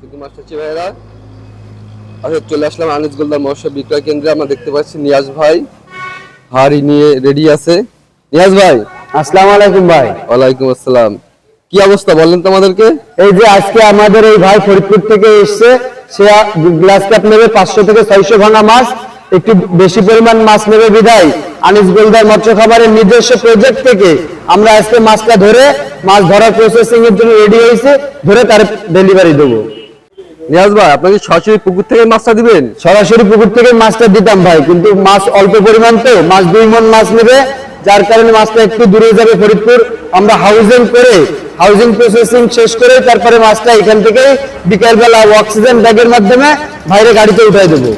শুধু মাছ ভাইরা আচ্ছা চলে আসলাম আনিস গোলদার মৎস্য বিক্রয় কেন্দ্রে। আমরা দেখতে পাচ্ছি নিয়াজ ভাই হাড়ি নিয়ে রেডি আছে। নিয়াজ ভাই। আসসালামু আলাইকুম ভাই। ওয়ালাইকুম আসসালাম। কি অবস্থা বলেন তো আমাদেরকে? এই যে আজকে আমাদের এই ভাই ফরিদপুর থেকে এসছে সে গ্লাস কাপ নেবে পাঁচশো থেকে ছয়শো ভাঙা মাছ একটু বেশি পরিমাণ মাছ নেবে বিধায় আনিস গোলদার মৎস্য খাবারের নিজস্ব প্রজেক্ট থেকে আমরা আজকে মাছটা ধরে মাছ ধরার প্রসেসিং এর জন্য রেডি হয়েছে ধরে তার ডেলিভারি দেবো। নিয়াজ ভাই আপনাকে সরাসরি পুকুর থেকে মাছটা দিবেন? সরাসরি পুকুর থেকে মাছটা দিতাম ভাই কিন্তু মাছ অল্প পরিমাণ তো মাছ দুই মন মাছ নেবে যার কারণে মাছটা একটু দূরে যাবে ফরিদপুর। আমরা হাউজিং করে হাউজিং প্রসেসিং শেষ করে তারপরে মাছটা এখান থেকে বিকালবেলা অক্সিজেন ব্যাগের মাধ্যমে বাইরে গাড়িতে উঠাই দেবো।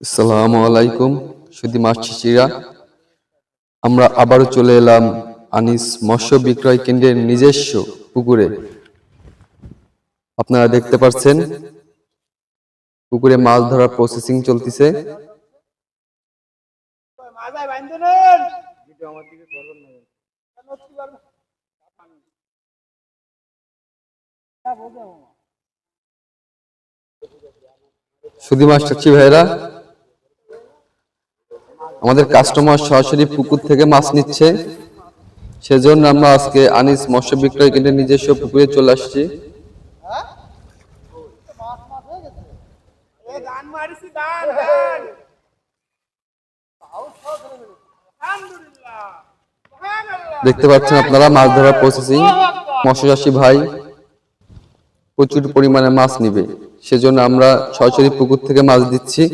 আসসালামু আলাইকুম শুধু মাছ শিশিরা আমরা আবারও চলে এলাম আনিস মৎস্য বিক্রয় কেন্দ্রের নিজস্ব পুকুরে। আপনারা দেখতে পাচ্ছেন, পুকুরে মাছ ধরার প্রসেসিং চলতেছে। শুধু মাছ চাচ্ছি ভাইরা আমাদের কাস্টমার সরাসরি পুকুর থেকে মাছ নিচ্ছে। সেজন্য আমরা আজকে আনিস মৎস্য বিক্রয় কেন্দ্রের নিজস্ব পুকুরে চলে আসছি। দান দান দান। আলহামদুলিল্লাহ। সুবহানাল্লাহ দেখতে পাচ্ছেন আপনারা মাছ ধরার প্রসেসিং মৎস্য চাষী ভাই প্রচুর পরিমাণে মাছ নিবে। সেজন্য আমরা সরাসরি পুকুর থেকে মাছ দিচ্ছি।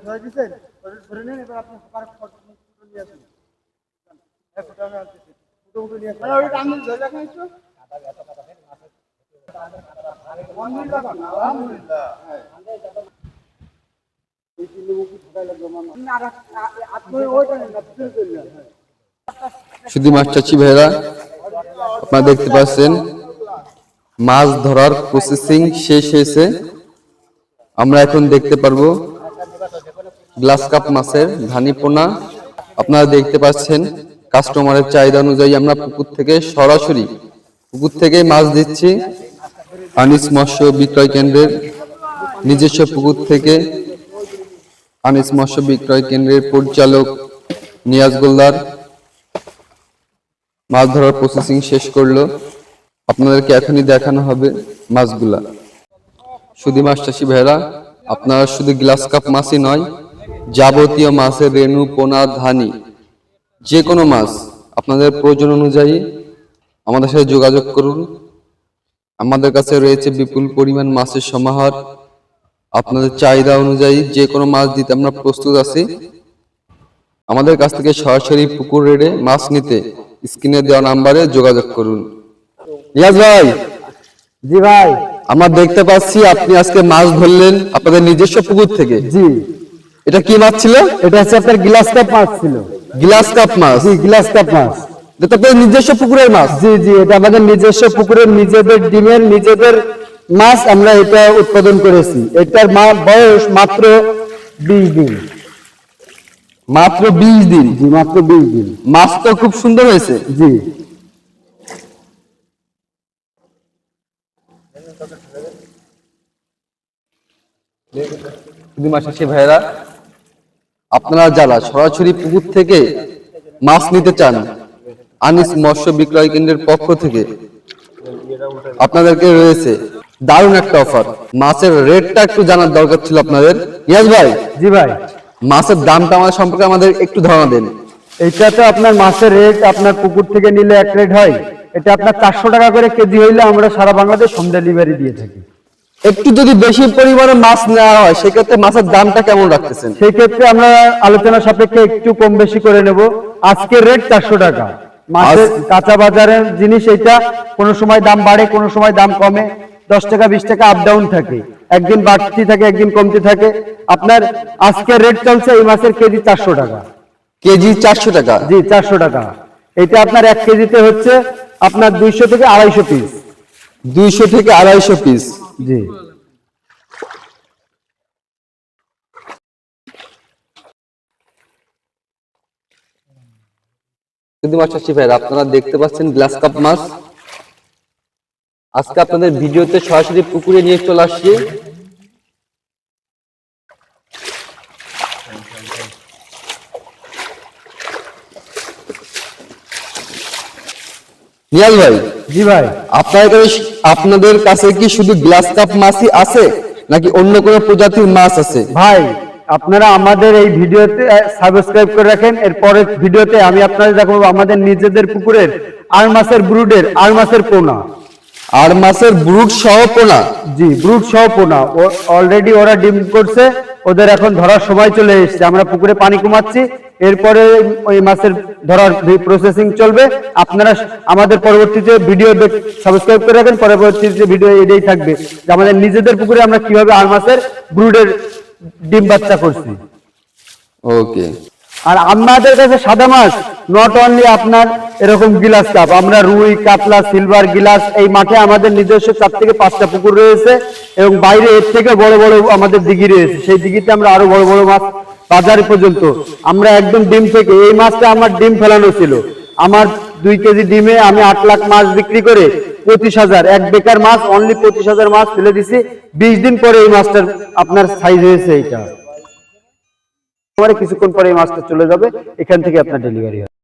ধরে দিচ্ছেন ধরে নেন এবার আপনি ফটো নিয়ে আসুন ফটো আমি আনতেছি ফটো ফটো আলহামদুলিল্লাহ। শুধু মাছ চাচ্ছি ভাইরা আপনারা দেখতে পাচ্ছেন, মাছ ধরার প্রসেসিং শেষ হয়েছে। আমরা এখন দেখতে পারব গ্লাস কাপ মাছের ধানি পোনা। আপনারা দেখতে পাচ্ছেন কাস্টমারের চাহিদা অনুযায়ী আমরা পুকুর থেকে সরাসরি, পুকুর থেকে মাছ দিচ্ছি। আনিস মৎস্য বিক্রয় কেন্দ্রের নিজস্ব পুকুর থেকে আনিস মৎস্য বিক্রয় কেন্দ্রের পরিচালক নিয়াজ গোলদার। মাছ ধরার প্রসেসিং শেষ করল। আপনাদেরকে এখনই দেখানো হবে মাছগুলা। শুধু মাছ চাষি ভাইরা আপনারা শুধু গ্লাস কাপ মাছই নয়, যাবতীয় মাছের রেণু, পোনা, ধানি যে কোনো মাছ আপনাদের প্রয়োজন অনুযায়ী আমাদের সাথে যোগাযোগ করুন। আমাদের কাছে রয়েছে বিপুল পরিমাণ মাছের সমাহার। আপনাদের চাহিদা অনুযায়ী যে কোনো মাছ দিতে আমরা প্রস্তুত আছি। আমাদের কাছ থেকে সরাসরি পুকুর রেডে মাছ নিতে স্ক্রিনে দেওয়া নাম্বারে যোগাযোগ করুন। রিয়াজ ভাই। জি ভাই। আমরা দেখতে পাচ্ছি আপনি আজকে মাছ ধরলেন আপনাদের নিজস্ব পুকুর থেকে। জি। এটা কি মাছ ছিল? এটা হচ্ছে আপনার গ্লাস কাপ মাছ ছিল। গ্লাস কাপ মাছ? জি গ্লাস কাপ মাছ। এটা তো আপনাদের নিজস্ব পুকুরের মাছ। জি জি এটা আমাদের নিজস্ব পুকুরের নিজেদের ডিমের নিজেদের মাছ আমরা এটা উৎপাদন করেছি। এটার বয়স মাত্র বিশ দিন। মাত্র বিশ দিন? জি মাত্র বিশ দিন। মাছ তো খুব সুন্দর হয়েছে। জি। ভাইয়েরা আপনারা যারা সরাসরি পুকুর থেকে মাছ নিতে চান আনিস মৎস্য বিক্রয় কেন্দ্রের পক্ষ থেকে আপনাদেরকে রয়েছে দারুণ একটা অফার মাছের রেটটা একটু জানার দরকার ছিল আপনাদের। ইয়াস ভাই? জি ভাই। মাছের দামটা আমাদের সম্পর্কে আমাদের একটু ধারণা দেন। এটা তো আপনার মাছের রেট আপনার পুকুর থেকে নিলে এক রেট হয়। এটা আপনার চারশো টাকা করে কেজি হইলে আমরা সারা বাংলাদেশ হোম ডেলিভারি দিয়ে থাকি। একটু যদি বেশি পরিমাণে মাছ নেওয়া হয় সেক্ষেত্রে মাছের দামটা কেমন রাখতেছেন? সেই ক্ষেত্রে আমরা আলোচনা সাপেক্ষে একটু কম বেশি করে নেব। আজকের রেট চারশো টাকা। মাছের কাঁচা বাজারের জিনিস এটা কোনো সময় দাম বাড়ে কোনো সময় দাম কমে। দশ টাকা বিশ টাকা আপ ডাউন থাকে। একদিন বাড়তি থাকে একদিন কমতি থাকে। আপনার আজকের রেট চলছে এই মাসের কেজি চারশো টাকা। কেজি চারশো টাকা? জি চারশো টাকা। এটা আপনার এক কেজিতে হচ্ছে আপনার দুইশো থেকে আড়াইশো পিস দুইশো থেকে আড়াইশো পিস জি। শুধু মাছ চাষি আপনারা দেখতে পাচ্ছেন গ্লাস কাপ মাছ। আজকে আপনাদের ভিডিওতে সরাসরি পুকুরে নিয়ে চলে আসছি। নিয়াল ভাই জি ভাই। আপনাদের কাছে আপনাদের কাছে কি শুধু গ্লাস কাপ মাছই আছে নাকি অন্য কোনো প্রজাতির মাছ আছে? ভাই আপনারা আমাদের এই ভিডিওতে সাবস্ক্রাইব করে রাখেন এর পরের ভিডিওতে আমি আপনাদের দেখাবো আমাদের নিজেদের পুকুরের আর মাছের ব্রুডের আর মাছের পোনা আর মাছের ব্রুড সহ পোনা। জি ব্রুড সহ পোনা। অলরেডি ওরা ডিম করছে ওদের এখন ধরার সময় চলে এসেছে। আমরা পুকুরে পানি কমাচ্ছি এরপরে ওই মাছের ধরার প্রসেসিং চলবে। আপনারা আমাদের পরবর্তীতে ভিডিও সাবস্ক্রাইব করে রাখেন পরবর্তীতে ভিডিও এটাই থাকবে যে আমাদের নিজেদের পুকুরে আমরা কীভাবে আর মাছের ব্রুডের ডিম বাচ্চা করছি। ওকে আর আমাদের কাছে সাদা মাছ নট অনলি আপনার এরকম গিলাস কাপ আমরা রুই, কাতলা সিলভার গিলাস এই মাঠে আমাদের নিজস্ব চার থেকে পাঁচটা পুকুর রয়েছে এবং বাইরে এর থেকে বড় বড় আমাদের দিঘি রয়েছে। সেই দিঘিতে আমরা আরও বড় বড় মাছ বাজারে পর্যন্ত, আমরা একদম ডিম থেকে, এই মাছটা আমার ডিম ফেলানো ছিল। আমার দুই কেজি ডিমে আমি আট লাখ মাছ বিক্রি করে পঁচিশ হাজার, এক বেকার মাছ অনলি পঁচিশ হাজার মাছ ফেলে দিছি। বিশ দিন পরে এই মাছটার আপনার সাইজ হয়েছে এইটা। পরে কিছুক্ষণ পরে এই মাছটা চলে যাবে। এখান থেকে আপনার ডেলিভারি হবে।